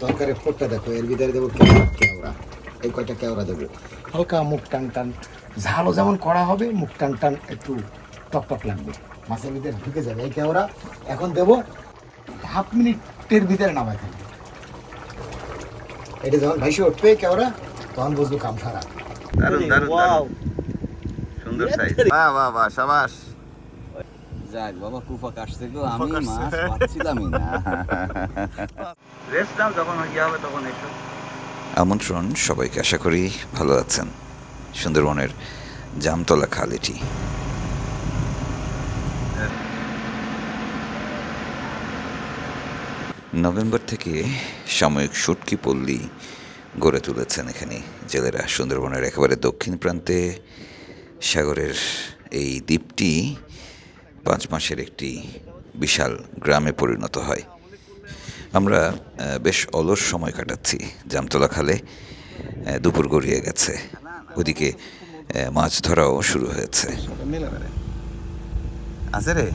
তরকারির ফোটটা দেখো এর ভিতরে দেবো কেওড়া কেওড়া। এই কয়টা কেওড়া দেবো? হালকা মুখ টান টান। ঝালও যেমন করা হবে মুখ টান টান একটু টক টক লাগবে। মাছের ভিতরে ঢুকে যাবে এই কেওড়া। এখন দেবো হাফ মিনিটের ভিতরে নামাই থাকবে এটা যখন ভাইসে উঠবে কেওড়া তখন বুঝব কাম সারা দারুণ দারুণ দারুণ সুন্দর সাইজ বাহ বাহ বাহ সাবাস। যাক বাবা কুফা কাটছে গো আমি মাছ পাচ্ছিলামই না। রেস্ট নাও যখন ইয়ে হবে তখন একটু আমন্ত্রণ সবাইকে আশা করি ভালো আছেন। সুন্দরবনের জামতলা খাল এটি নভেম্বর থেকে সাময়িক সুটকি পল্লী গড়ে তুলেছেন এখানে জেলেরা। সুন্দরবনের একেবারে দক্ষিণ প্রান্তে সাগরের এই দ্বীপটি পাঁচ মাসের একটি বিশাল গ্রামে পরিণত হয়। আমরা বেশ অলস সময় কাটাচ্ছি। জামতলা খালে দুপুর গড়িয়ে গেছে। ওদিকে মাছ ধরাও শুরু হয়েছে। আছে রে।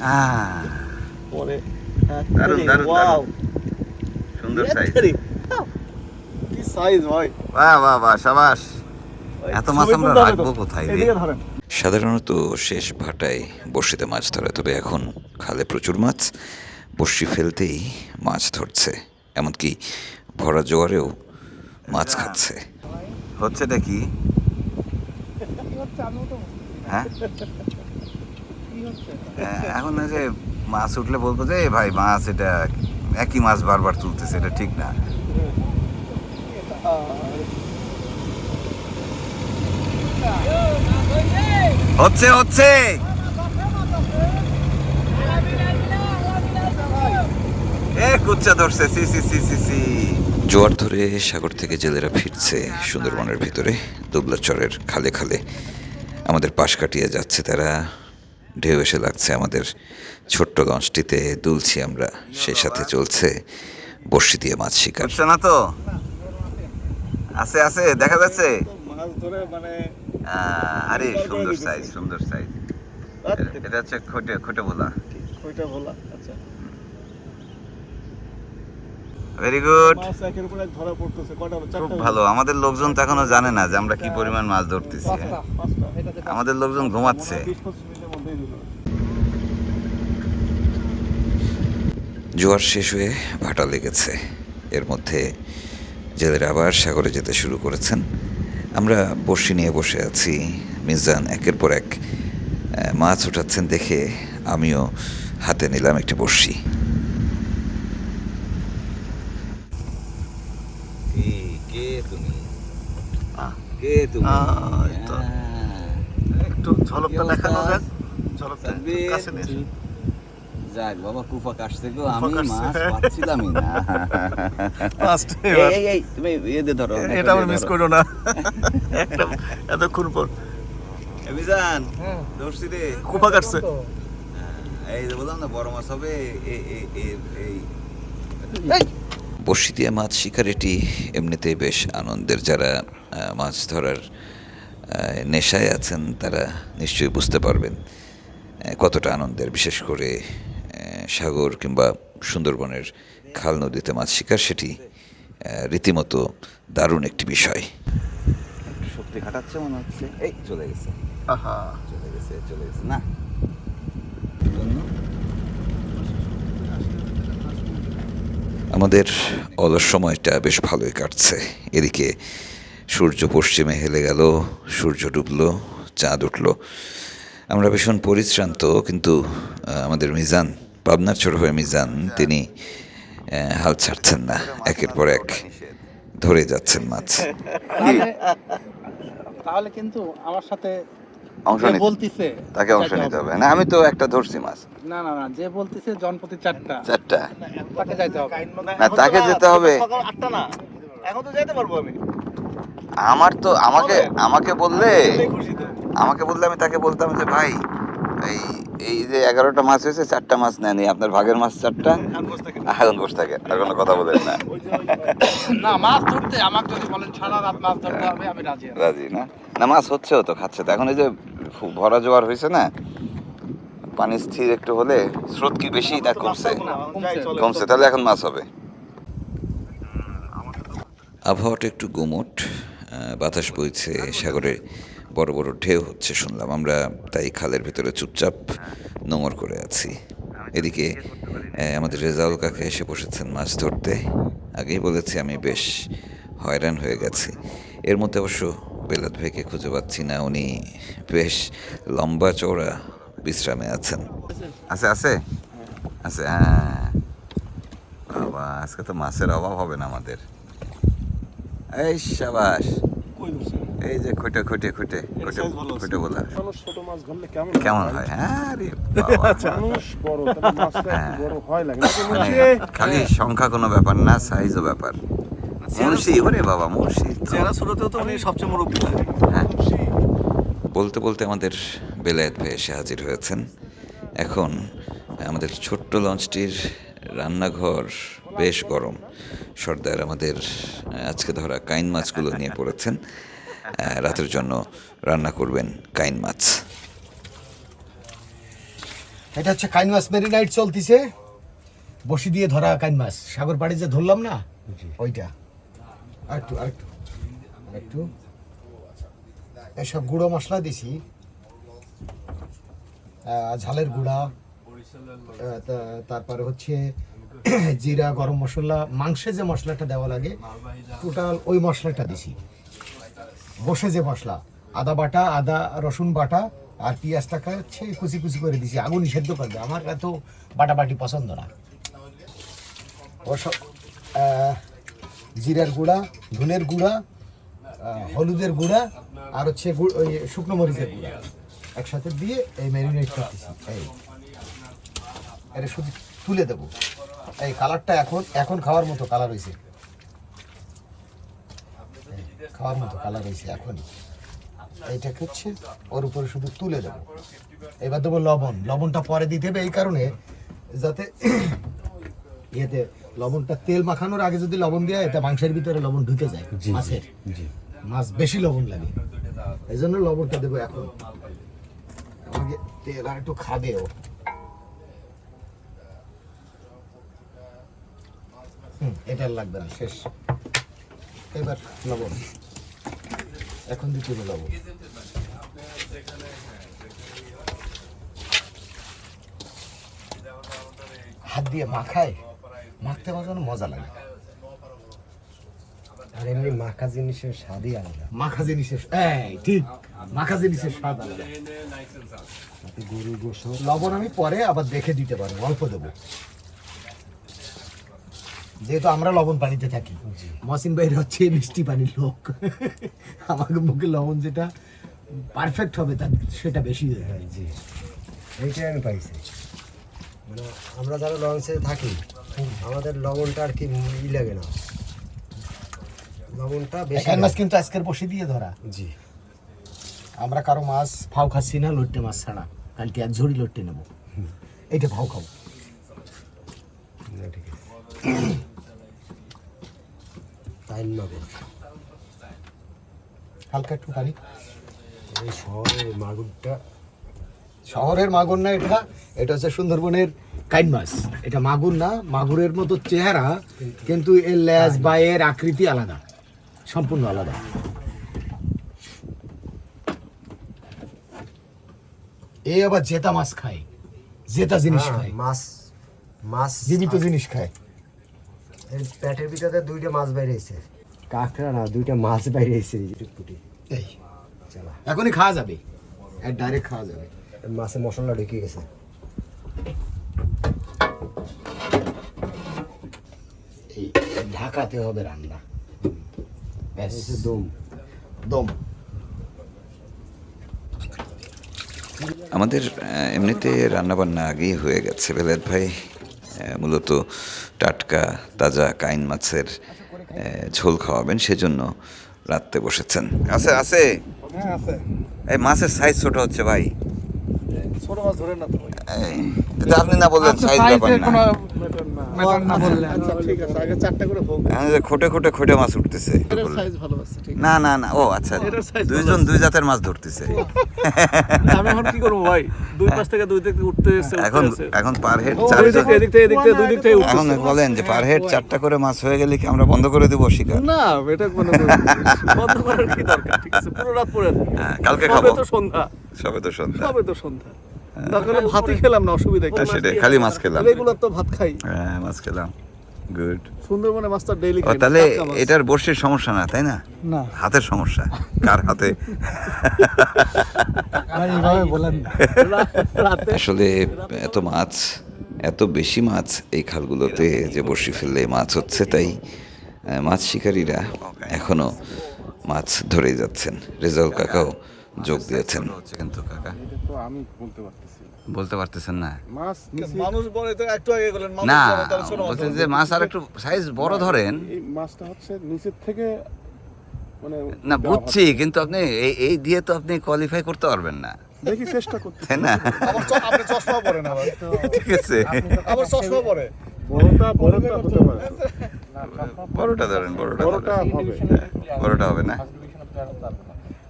আহ, দারুণ দারুণ দারুণ সুন্দর সাইজ কি সাইজ ভাই। বাহ বাহ বাহ সাবাস। এত মাছ আমরা রাখব কোথায় রে? এদিকে ধরেন। সাধারণত শেষ ভাটায় বড়শিতে মাছ ধরে তবে এখন খালে প্রচুর মাছ বড়শি ফেলতেই মাছ ধরছে। এমনকি ভরা জোয়ারেও মাছ খাচ্ছে। হচ্ছে কি? হ্যাঁ? হ্যাঁ, এখন এই যে মাছ উঠলে বলব যে ভাই মাছ এটা একই মাছ বারবার তুলতেছে এটা ঠিক না। হচ্ছে হচ্ছে। কুচ্চা ধরছে সি সি সি সি সি। জোয়ার ধরে সাগর থেকে জেলেরা ফিরছে সুন্দরবনের ভিতরে। দুবলাচরের খালে খালে আমাদের পাশ কাটিয়ে যাচ্ছে তারা। ঢেউ এসে লাগছে আমাদের ছোট্ট লঞ্চটিতে দুলছি আমরা সেই সাথে চলছে বর্ষি দিয়ে মাছ শিকার। না তো? আছে আছে দেখা যাচ্ছে। মাছ ধরে মানে আরে সুন্দর সাইজ সুন্দর সাইজ এটা হচ্ছে খোটে খোটে বলা ওইটা ভোলা আচ্ছা। ভেরি গুড ধরা পড়তেছে কটা? খুব ভালো। আমাদের লোকজন তো এখনও জানে না যে আমরা কি পরিমাণ মাছ ধরতেছি হ্যাঁ। আমাদের লোকজন ঘুমাচ্ছে। জোয়ার শেষ হয়ে ভাটা লেগেছে। এর মধ্যে জেলেরা আবার সাগরে যেতে শুরু করেছেন। আমরা বড়শি নিয়ে বসে আছি। মিজান একের পর এক মাছ উঠাচ্ছেন দেখে আমিও হাতে নিলাম একটি বড়শি কে তুমি? কে তুমি? আহ, এই তো। হ্যাঁ। একটু ঝলকটা দেখানো যাক। ঝলকটা কাছে নিয়ে যাক বাবা কুফা কাটছে গো আমি মাছ পাচ্ছিলামই না। লাস্টে এই, এই তুমি ইয়ে দিয়ে ধরো এটা আমি মিস করো না। একটা এতক্ষণ পর। মিজান ধরছি রে। কুপা কাটছে এই যে বললাম না বড় মাছ হবে এই এই এই। এই। বড়শি দিয়ে মাছ শিকার এটি এমনিতেই বেশ আনন্দের। যারা আহ, মাছ ধরার আহ, নেশায় আছেন তারা নিশ্চয়ই বুঝতে পারবেন কতটা আনন্দের বিশেষ করে সাগর কিংবা সুন্দরবনের খাল নদীতে মাছ শিকার সেটি রীতিমতো দারুণ একটি বিষয়। শক্তি খাটাচ্ছে মনে হচ্ছে। এই চলে গেছে। আহা। চলে গেছে চলে গেছে। না। আমাদের অলস সময়টা বেশ ভালোই কাটছে। এদিকে সূর্য পশ্চিমে হেলে গেল সূর্য ডুবলো চাঁদ উঠল। আমরা ভীষণ পরিশ্রান্ত কিন্তু আমাদের মিজান পাবনার ছোট হয়ে মিজান তিনি আহ, হাল ছাড়ছেন না। একের পর এক ধরে যাচ্ছেন মাছ। তাহলে কিন্তু আমার সাথে অংশ নিতে বলতিছে তাকে অংশ নিতে হবে। না আমি তো একটা ধরছি মাছ। না না না যে বলতিছে জনপ্রতি চারটা। চারটা। তাকে যাইতে হবে। না তাকে যেতে হবে। আটটা না। এখন তো যাইতে পারব আমি। আমার তো আমাকে আমাকে বললে আমাকে বললে আমি তাকে বলতাম যে ভাই এই এই যে এগারোটা মাছ হয়েছে চারটা মাছ নেননি আপনার ভাগের মাছ চারটা? এখন বসে থাকি। আর কোনো কথা বলেন না। না মাছ ধরতে আমাকে যদি বলেন সারা রাত মাছ ধরতে হবে আমি রাজি রাজি না? না মাছ হচ্ছেও তো খাচ্ছে তো। এখন এই যে ভরা জোয়ার হয়েছে না পানি স্থির একটু হলে স্রোত কি বেশি না কমছে? কমছে। তাহলে এখন মাছ হবে। আবহাওয়াটা একটু গুমট বাতাস বইছে সাগরে বড় বড় ঢেউ হচ্ছে শুনলাম। আমরা তাই খালের ভেতরে চুপচাপ নোংর করে আছি। এদিকে আমাদের রেজাউল কাকা এসে বসেছেন মাছ ধরতে। আগেই বলেছি আমি বেশ হয়রান হয়ে গেছি। এর মধ্যে অবশ্য বেলাত ভাইকে খুঁজে পাচ্ছি না উনি বেশ লম্বা চওড়া বিশ্রামে আছেন। আছে আছে? আছে হ্যাঁ বাবা আজকে তো মাছের অভাব হবে না আমাদের। এই সাবাস। এই যে খুঁটে খুঁটে খুঁটে খুঁটে খুঁটে বলা। মানুষ ছোট মাছ ধরলে কেমন কেমন হয়? হ্যাঁ রে মানুষ বড় মাছটা বড় হয় লাগে। মানে? খালি সংখ্যা কোনো ব্যাপার না সাইজও ব্যাপার। মুন্সি ওরে বাবা মুন্সি। চেহারা ছোটতেও তো উনি সবচেয়ে মুরব্বী। হ্যাঁ। বলতে বলতে আমাদের বেলায়েত ভাই এসে হাজির হয়েছেন। এখন আমাদের ছোট্ট লঞ্চটির রান্নাঘর বেশ গরম। সর্দার আমাদের আজকে ধরা কাইন মাছগুলো নিয়ে পড়েছেন। রাতের জন্য রান্না করবেন কাইন মাছ। এটা হচ্ছে কাইন মাছ মেরিনাইট চলতিছে। বসি দিয়ে ধরা কাইন মাছ। সাগর পাড়ে যে ধরলাম না ওইটা। আরেকটু আরেকটু একটু এসব গুঁড়ো মশলা দিছি। আহ, ঝালের গুঁড়া আহ, তা- তারপরে হচ্ছে জিরা গরম মশলা মাংসে যে মশলাটা দেওয়া লাগে টোটাল ওই মশলাটা দিছি। বসে যে মশলা, আদা বাটা, আদা, রসুন বাটা আর পেঁয়াজটাকে হচ্ছে কুচি কুচি করে দিছি। আগুন সেদ্ধ করবে আমার এত বাটাবাটি পছন্দ না। জিরার গুঁড়া, ধনের গুঁড়া হলুদের গুঁড়া আর হচ্ছে ওই শুকনো মরিচের গুঁড়া একসাথে দিয়ে এই ম্যারিনেট করতেছি। এই। এটা শুধু তুলে দেবো। এই কালারটা এখন এখন খাওয়ার মতো কালার হয়েছে খাওয়ার মতো কালার হয়েছে এখনই। এইটাকে হচ্ছে ওর উপরে শুধু তুলে দেবো। এবার দেবো লবণ। লবণটা পরে দিতে হবে এই কারণে যাতে ইয়েতে লবণটা তেল মাখানোর আগে যদি লবণ দেওয়া এটা মাংসের ভিতরে লবণ ঢুকে যায় মাছের। মাছ বেশি লবণ লাগে। এই জন্য লবণটা দেবো এখন। আমাকে তেল আর একটু খাবে ও। এটা লাগবে না শেষ। এবার লবণ। এখন দিতে হবে হাত দিয়ে মাখায় মাখতে মাখানো মজা লাগে। আর এমনি মাখা জিনিসের স্বাদই আলাদা। মাখা জিনিসের এই, ঠিক। মাখা জিনিসের স্বাদ আলাদা। তাতে গরু গোস লবণ আমি পরে আবার দেখে দিতে পারব, অল্প দেবো। যেহেতু আমরা লবণ পানিতে থাকি। মসিন বাইরে হচ্ছে মিষ্টি পানির লোক। আমাকে মুখে লবণ যেটা পারফেক্ট হবে তার সেটা বেশি হয়ে যায় জি। এইটাই আমি পাইছি। মানে আমরা যারা লঞ্চে থাকি আমাদের লবণটা আর কি ই লাগে না। লবণটা বেশি মাছ কিন্তু আজকের বসে দিয়ে ধরা। জি। আমরা কারও মাছ ফাও খাচ্ছি না লট্টে মাছ ছাড়া। কালকে এক ঝুড়ি লট্টে নেব। এইটা ফাও খাব। না, ঠিক আছে। হালকা একটু পানি। এই শহরের মাগুরটা শহরের মাগুর না এটা এটা হচ্ছে সুন্দরবনের কাইন মাছ। এটা মাগুর না মাগুরের মতো চেহারা কিন্তু এর লেজ বা এর আকৃতি আলাদা সম্পূর্ণ আলাদা। এ আবার জেতা মাছ খায় জেতা জিনিস হ্যাঁ, খায়। মাছ মাছ জীবিত জিনিস খায়। পেটের ভিতরে দুইটা মাছ বাইরেছে কাঁকড়া না দুইটা মাছ বাইরেছে ফুটি এই চালা। এখনই খাওয়া যাবে? এক ডাইরেক্ট খাওয়া যাবে? মাছে মশলা ঢুকে গেছে। এই ঢাকাতে হবে রান্না। দম। দম। আমাদের এমনিতে রান্নাবান্না আগেই হয়ে গেছে। বেলায়েত ভাই মূলত টাটকা তাজা কাইন মাছের ঝোল খাওয়াবেন সেজন্য রাত্রে বসেছেন। আছে আছে? হ্যাঁ আছে। এই মাছের সাইজ ছোট হচ্ছে ভাই। ছোট মাছ ধরে না তো আপনি না বললেন সাইজ ব্যাপার না। বললেন। আচ্ছা ঠিক আছে আগে চারটা করে হোক। এখন যে খোটে খোটে খোটে মাছ উঠতেছে। এটার সাইজ ভালো আছে ঠিক না না না ও আচ্ছা দুইজন দুই জাতের মাছ ধরতেছে। আমি এখন কি করব ভাই? দুই পাশ থেকে দুই দিক উঠতে এখন এখন পার হেড চার এদিক থেকে এদিক থেকে এদিক থেকে দুই দিক থেকে এখন বলেন যে পার হেড চারটা করে মাছ হয়ে গেলে কি আমরা বন্ধ করে দেবো শিকার? না এটা কোনো বন্ধ করার কি দরকার? ঠিক আছে পুরো রাত পরে হ্যাঁ, কালকে খাব। তো সন্ধ্যা। সবে তো সন্ধ্যা। সবে তো সন্ধ্যা। দরকার ভাতই খেলাম না অসুবিধা কি হ্যাঁ, সেটাই খালি মাছ খেলাম। রেগুলার তো ভাত খাই। হ্যাঁ মাছ খেলাম। গুড সুন্দরবনে মাছটা ডেইলি খাই তাহলে এটার বর্ষির সমস্যা না তাই না? না। হাতের সমস্যা কার হাতে? এইভাবে বলেন আসলে এত মাছ এত বেশি মাছ এই খালগুলোতে যে বড়শি ফেললে মাছ হচ্ছে তাই আহ, মাছ শিকারীরা এখনও মাছ ধরেই যাচ্ছেন। রেজাউল কাকাও যোগ দিয়েছেন। কিন্তু কাকা। আমি বলতে পারতেছি। বলতে পারতেছেন না। মাছ মানুষ বলে তো একটু আগে গেলেন না বলছেন যে মাছ আর একটু সাইজ বড় ধরেন। মাছটা হচ্ছে নিচের থেকে মানে না বুঝছি কিন্তু আপনি এই এই দিয়ে তো আপনি কোয়ালিফাই করতে পারবেন না। দেখি চেষ্টা করতে তাই না? আপনি চশমা ঠিক আছে। আবার চশমা পরে। বড়টা বড়টা হতে পারে। বড়টা ধরেন বড়টা বড়টা হবে। বড়টা হবে না?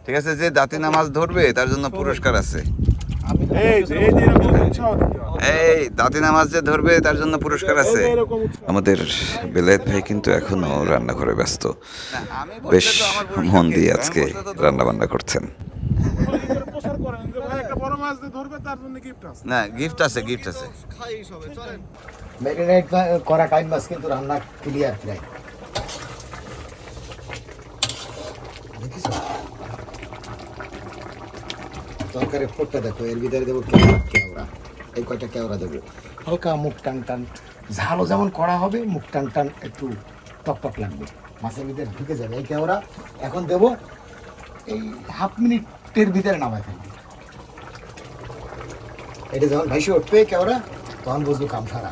ঠিক আছে যে দাঁতিনা মাছ ধরবে তার জন্য পুরস্কার আছে। এই যে এই যে ধরবে তার জন্য পুরস্কার আছে। আমাদের বেলায়েত ভাই কিন্তু এখনও রান্নাঘরে ব্যস্ত। বেশ মন দিয়ে আজকে রান্না বান্না করছেন। প্রচার করেন যে ভাই একটা বড় মাছ ধরবে গিফট না গিফট আছে গিফট আছে। ম্যারিনেট করা কাইন মাছ কিন্তু রান্না ক্লিয়ার প্রায় দেখিস তরকারি ফোটটা দেখো, এর ভিতরে দেবো কেওড়া। এই কয়টা কেওড়া দেবো? হালকা মুখ টান টান। ঝালও যেমন করা হবে মুখ টান টান একটু টক লাগবে। মাছের ভিতরে ঢুকে যাবে এই কেওড়া। এখন দেবো এই হাফ মিনিটের ভিতরে নামায় ফেলবে। এটা যখন ভাইসে উঠবে কেওড়া, তখন বুঝব কাম সারা।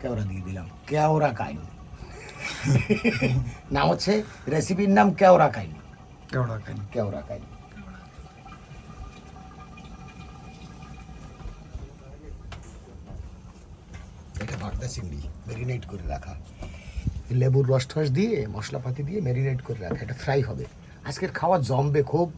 কেওড়া দিয়ে দিলাম। কেওড়া কাইন নাম হচ্ছে রেসিপির নাম কেওড়া কাইন। কেওড়া কাইন। কেওড়া কাইন। এটা ভাগদা চিংড়ি ম্যারিনেট করে রাখা। লেবুর রস টস দিয়ে মশলাপাতি দিয়ে ম্যারিনেট করে রাখা। এটা ফ্রাই হবে। আজকের খাওয়া জমবে খুব।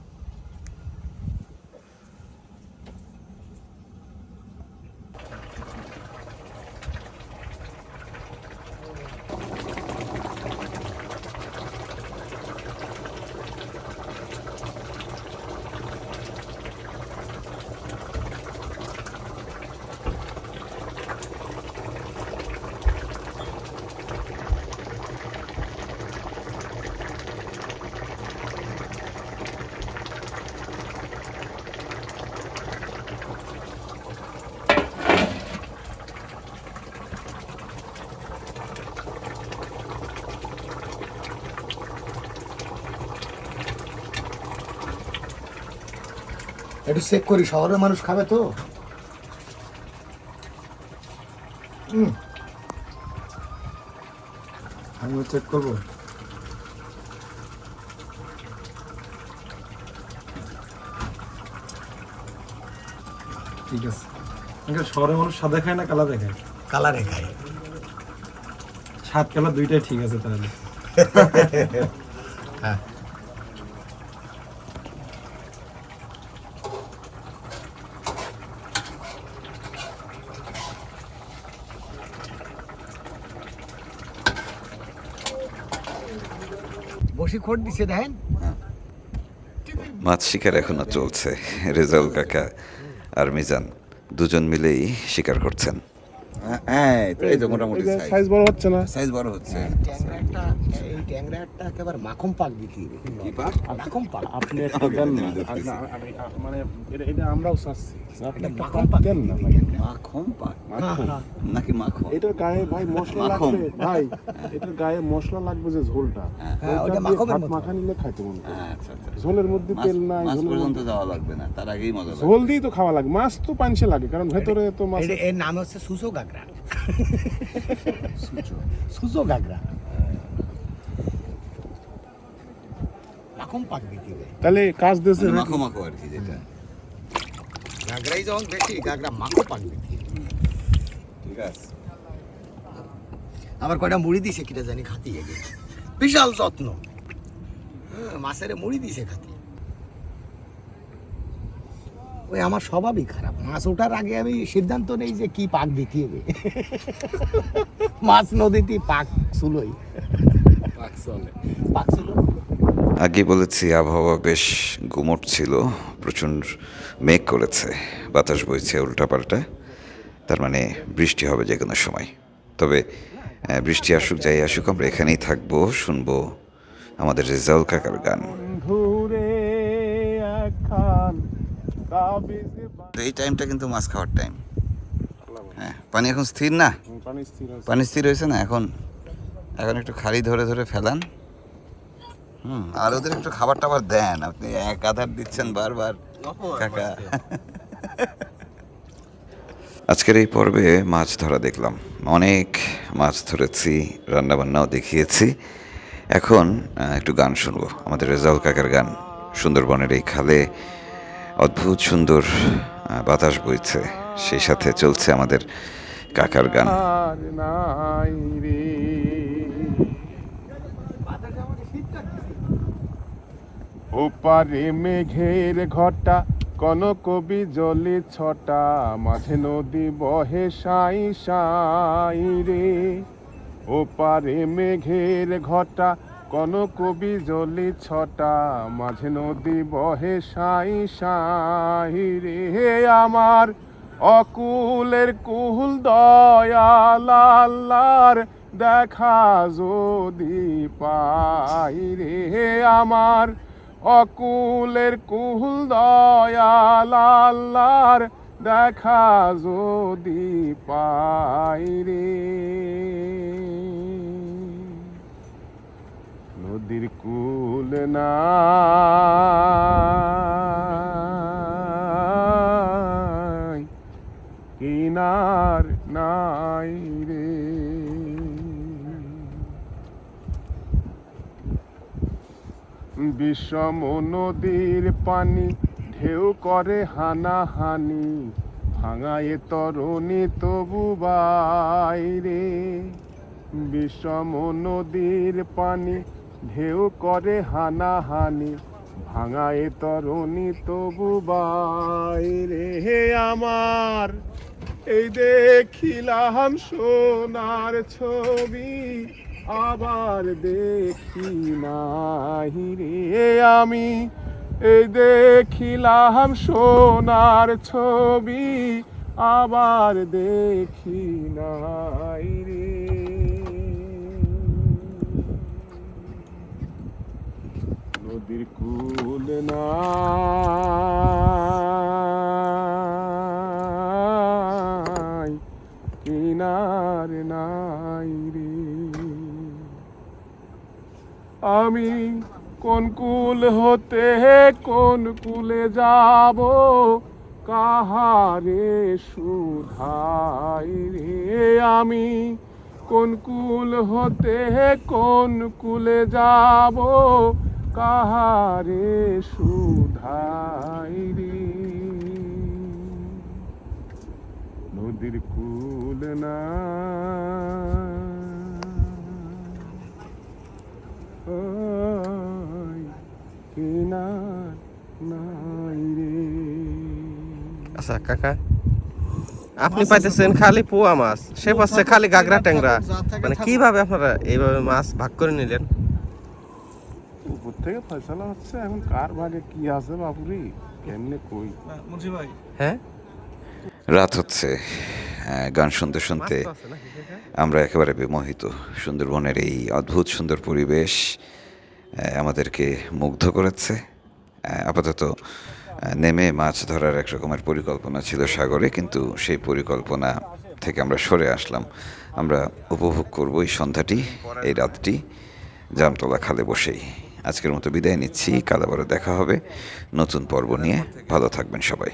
একটু চেক করি শহরের মানুষ খাবে তো? হুম। আমি চেক করব। ঠিক আছে। আঙ্কেল শহরে মানুষ সাদা খায় না কালা দেখায় কালারে খায়। সাত কালার দুইটাই ঠিক আছে তাহলে। বসি দিছে, দেখেন। মাছ শিকার এখনও চলছে। রেজাল কাকা আর মিজান, দুজন মিলেই শিকার করছেন। হ্যাঁ এই তো মোটামুটি সাইজ বড় হচ্ছে না? সাইজ বড় হচ্ছে। ট্যাংরাটা এই ট্যাংরাটা একেবারে মাখন পাক বিক্রি কি পাক? মাখন পাক। আপনি একটু দেন না আর না, আমি- আ- মানে এটা এটা আমরাও চাচ্ছি আপনি এটা পাক দেন না ভাই? মাখন পাক? নাকি মাখন এটার গায়ে ভাই মশলা লাগবে ভাই। এটার গায়ে মশলা লাগবে যে ঝোলটা। হ্যাঁ, ওটা মতো। মাখা নিলে খাইতে মন করে। আচ্ছা আচ্ছা। ঝোলের মধ্যে তেল নাই মাছ ঝোলের পর্যন্ত যাওয়া লাগবে না তার আগেই মজা লাগবে। ঝোল দিয়ে তো খাওয়া লাগে মাছ তো পাঞ্চে লাগে কারণ ভেতরে তো মাছ এর- এর নাম হচ্ছে সুসো গাগরা সুসো গাগরা পাক দিতে তাহলে কাজ দিয়েছে? মাখো মাখো আর কি যেটা। গাগরাই যখন বেশি গাগরা মাখো পাক দিতে। ঠিক আছে। আবার কয়টা মুড়ি দিছে কিটা জানি খাতি বিশাল যত্ন। হ্যাঁ, মাছের মুড়ি দিছে খাতি। ওই আমার স্বভাবই খারাপ। মাছ ওঠার আগে আমি সিদ্ধান্ত নেই যে কি পাক দিতে হবে মাছ নদীতে পাক চুলোই। পাক চলে। পাক চুলো। আগে বলেছি আবহাওয়া বেশ গুমট ছিল প্রচুর মেঘ করেছে বাতাস বইছে উল্টাপাল্টা তার মানে বৃষ্টি হবে যে কোনো সময়। তবে বৃষ্টি আসুক যাই আসুক আমরা এখানেই থাকব শুনব আমাদের রেজাউল কাকার গান। এই টাইমটা কিন্তু মাছ খাওয়ার টাইম হ্যাঁ পানি এখন স্থির না? পানি স্থির আছে। পানি স্থির হয়েছে না? এখন এখন একটু খালি ধরে ধরে ফেলান। হুম আর ওদের একটু খাবার টাবার দেন। আপনি এক আধার দিচ্ছেন বারবার। কাকা। আজকের এই পর্বে মাছ ধরা দেখলাম। অনেক মাছ ধরেছি রান্নাবান্নাও দেখিয়েছি। এখন একটু গান শুনব। আমাদের রেজাউল কাকার গান সুন্দরবনের এই খালে অদ্ভুত সুন্দর বাতাস বইছে। সেই সাথে চলছে আমাদের কাকার গান। ওপারে মেঘের ঘটা কোন কবি জলে ছটা, মাঝে নদী বহে সাই সাই রে। ওপারে মেঘের ঘটা কোন কবি জলে ছটা, মাঝে নদী বহে সাই সাই রে আমার। অকুলের কুল দয়াল আল্লাহর দেখা যদি পাই রে আমার। অকুলের কুল দয়াল আল্লাহর দেখা যদি পাই রে। নদীর কুল নাই কিনার নাই রে। বিষম নদীর পানি ঢেউ করে হানাহানি, ভাঙায় তরুণী তবু বাইরে। বিষম নদীর পানি ঢেউ করে হানাহানি, ভাঙায় তরুণী তবু বাইরে হে আমার। এই দেখিলাম সোনার ছবি, আবার দেখি নাহি রে আমি। এই দেখিলাম সোনার ছবি, আবার দেখি নাই রে কুল নাই কিনার নাই রে। আমি কোন কুল হতে, কোন কুলে যাব? কাহারে সুধাই রে? আমি কোন কুল হতে, কোন কুলে যাব? কাহারে সুধাই রে? নদীর কুল না। আচ্ছা কাকা, আপনি পাইতেছেন খালি পোয়া মাছ, সে পাচ্ছে খালি গাগরা ট্যাংরা। মানে কীভাবে আপনারা এইভাবে মাছ ভাগ করে নিলেন? থেকে ফয়সালা হচ্ছে এখন কার ভাগে কি আছে বাপুরি কেমনে কই? মুন্সি ভাই। হ্যাঁ? রাত হচ্ছে গান শুনতে শুনতে নাকি? কাকা? আমরা একেবারে বিমোহিত। সুন্দরবনের এই অদ্ভুত সুন্দর পরিবেশ আমাদেরকে মুগ্ধ করেছে। আপাতত নেমে মাছ ধরার এক রকমের পরিকল্পনা ছিল সাগরে কিন্তু সেই পরিকল্পনা থেকে আমরা সরে আসলাম। আমরা উপভোগ করব এই সন্ধ্যাটি এই রাতটি। জামতলা খালে বসেই। আজকের মতো বিদায় নিচ্ছি। কাল আবারও দেখা হবে নতুন পর্ব নিয়ে। ভালো থাকবেন সবাই।